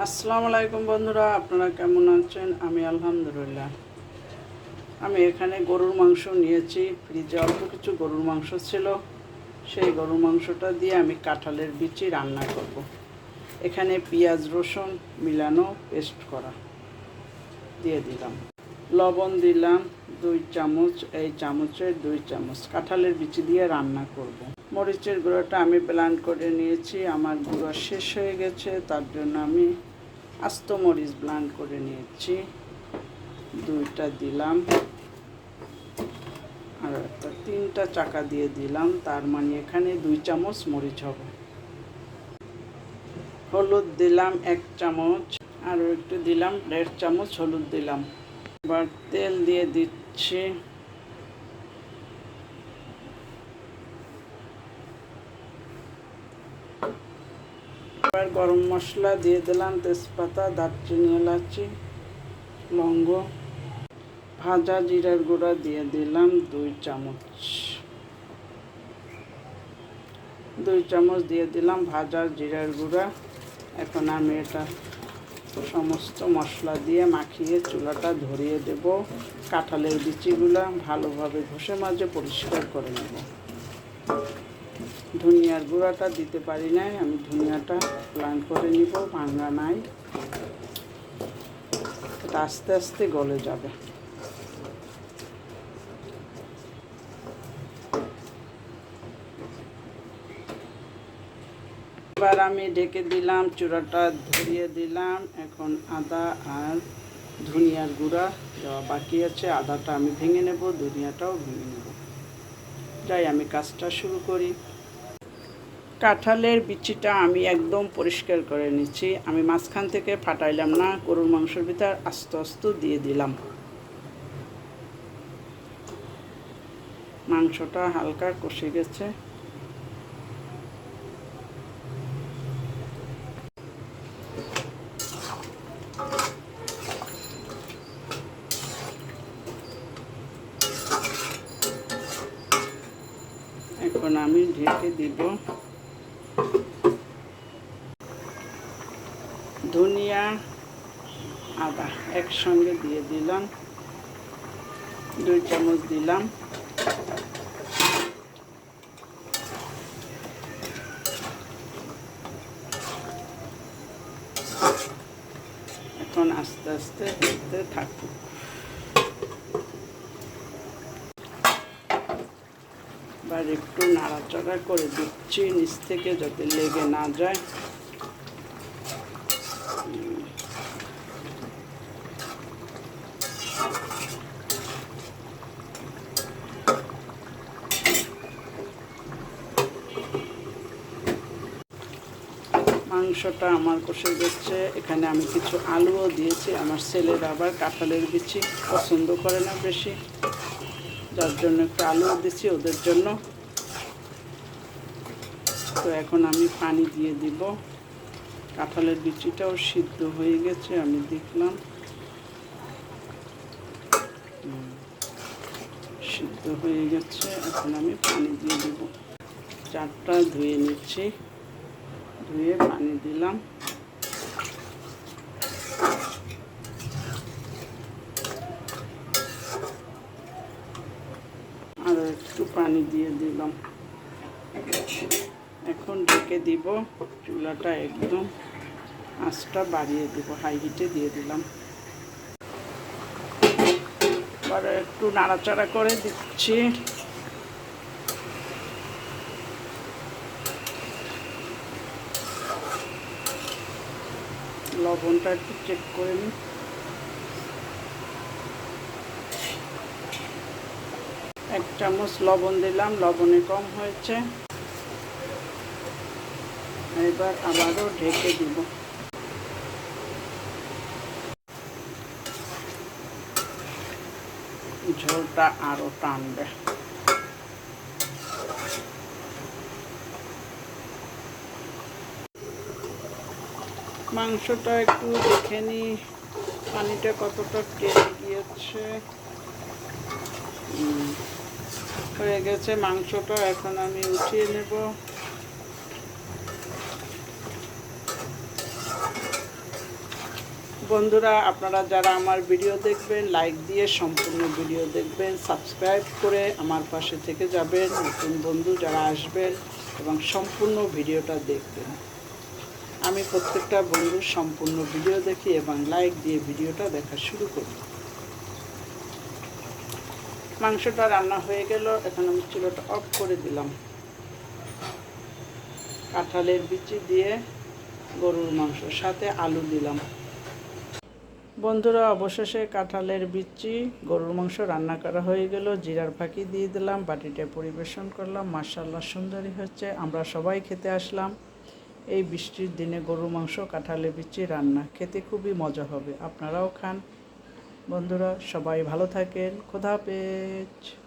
আসসালামু আলাইকুম বন্ধুরা, আপনারা কেমন আছেন আমি আলহামদুলিল্লাহ আমি এখানে গরুর মাংস নিয়েছি, ফ্রিজে অল্প কিছু গরুর মাংস ছিল সেই গরুর মাংসটা দিয়ে আমি কাঁঠালের বিচি রান্না করব। এখানে পেঁয়াজ রসুন মিলানো পেস্ট করা দিয়ে দিলাম লবণ দিলাম দুই চামচ, এই চামচের দুই চামচ কাঁঠালের বিচি দিয়ে রান্না করব। মরিচের গুঁড়োটা আমি প্ল্যান করে নিয়েছি, আমার গুঁড়ো শেষ হয়ে গেছে, তার জন্য আমি আস্ত মরিচ ব্লান্ড করে নিয়েছি। দুইটা দিলাম, আর একটা, তিনটা চাকা দিয়ে দিলাম, তার মানে এখানে দুই চামচ মরিচ হবে। হলুদ দিলাম এক চামচ আরও একটু দিলাম, দেড় চামচ হলুদ দিলাম। এবার তেল দিয়ে দিচ্ছি। এবার গরম মশলা দিয়ে দিলাম তেজপাতা, দারচিনি, এলাচি লঙ্গ ভাজা জিরার গুঁড়া দিয়ে দিলাম দুই চামচ। দুই চামচ দিয়ে দিলাম ভাজা জিরার গুঁড়া। এখন আমি এটা সমস্ত মশলা দিয়ে মাখিয়ে চুলাটা ধরিয়ে দেব। কাঁঠালের বিচিগুলা ভালোভাবে ঘষে মাঝে পরিষ্কার করে নেব। ধনিয়ার গুঁড়াটা দিতে পারি নাই, আমি ধনিয়াটা প্লান করে নিব, ভাঙা নাই। আস্তে আস্তে গলে যাবে। এবার আমি ঢেকে দিলাম, চূড়াটা ধরিয়ে দিলাম। এখন আদা আর ধনিয়ার গুঁড়া দেওয়া বাকি আছে। আদাটা আমি ভেঙে নেব, ধনিয়াটাও ভেঙে নেব। যাই, আমি কাজটা শুরু করি। কাঁঠালের বিচিটা আমি একদম পরিষ্কার করে নিচ্ছি। আমি মাঝখান থেকে ফাটাইলাম না, গরুর মাংসের ভিতর আস্তে আস্তে দিয়ে দিলাম। মাংসটা হালকা কষে গেছে। এখন আমি ঢেকে দিব। ধনিয়া আদা একসঙ্গে দিয়ে দিলাম। দুই চামচ দিলাম। এখন আস্তে আস্তে থাকুক। এবার একটু নাড়াচাড়া করে দিচ্ছি, নিচ থেকে যাতে লেগে না যায়। মাংসটা আমার কষে গেছে। এখানে আমি কিছু আলুও দিয়েছি। আমার ছেলের আবার কাঁঠালের বিচি পছন্দ করে না বেশি। যার জন্য একটু আলু দিচ্ছি ওদের জন্য। তো এখন আমি পানি দিয়ে দিব। কাঁঠালের বিচিটাও সিদ্ধ হয়ে গেছে, আমি দেখলাম। সিদ্ধ হয়ে গেছে, এখন আমি পানি দিয়ে দিব। চারটা ধুয়ে নিচ্ছি, ধুয়ে পানি দিলাম আরও একটু পানি দিয়ে দিলাম। এখন ঢেকে দিব, চুলাটা একদম আঁচটা বাড়িয়ে দিব হাই হিটে দিয়ে দিলাম। এবার একটু নাড়াচাড়া করে দিচ্ছি। লবণটা একটু চেক করে নিই। এক চামচ লবণ দিলাম, লবণে কম হয়েছে। এবার আবারও ঢেকে দিব। ঝোলটা আরও টানবে। মাংসটা একটু দেখে নিই পানিটা কতটা টেনে গিয়েছে। হয়ে গেছে, মাংসটা এখন আমি উঠিয়ে নেব। বন্ধুরা, আপনারা যারা আমার ভিডিও দেখবেন, লাইক দিয়ে সম্পূর্ণ ভিডিও দেখবেন, সাবস্ক্রাইব করে আমার পাশে থেকে যাবেন, নতুন বন্ধু যারা আসবেন এবং সম্পূর্ণ ভিডিওটা দেখবেন। আমি প্রত্যেকটা বন্ধুর সম্পূর্ণ ভিডিও দেখি এবং লাইক দিয়ে ভিডিওটা দেখা শুরু করি। মাংসটা রান্না হয়ে গেল, এখন আমি চুলোটা অফ করে দিলাম। কাঁঠালের বিচি দিয়ে গরুর মাংস, সাথে আলু দিলাম। বন্ধুরা, অবশেষে কাঁঠালের বিচি, গরুর মাংস রান্না করা হয়ে গেল। জিরার ফাঁকি দিয়ে দিলাম, বাটিটা পরিবেশন করলাম। মার্শাল্লাহ সুন্দরী হচ্ছে। আমরা সবাই খেতে আসলাম। এই বৃষ্টির দিনে গরুর মাংস, কাঁঠালের বিচি রান্না, খেতে খুবই মজা হবে। আপনারাও খান। বন্ধুরা সবাই ভালো থাকেন। খোদা হাফেজ।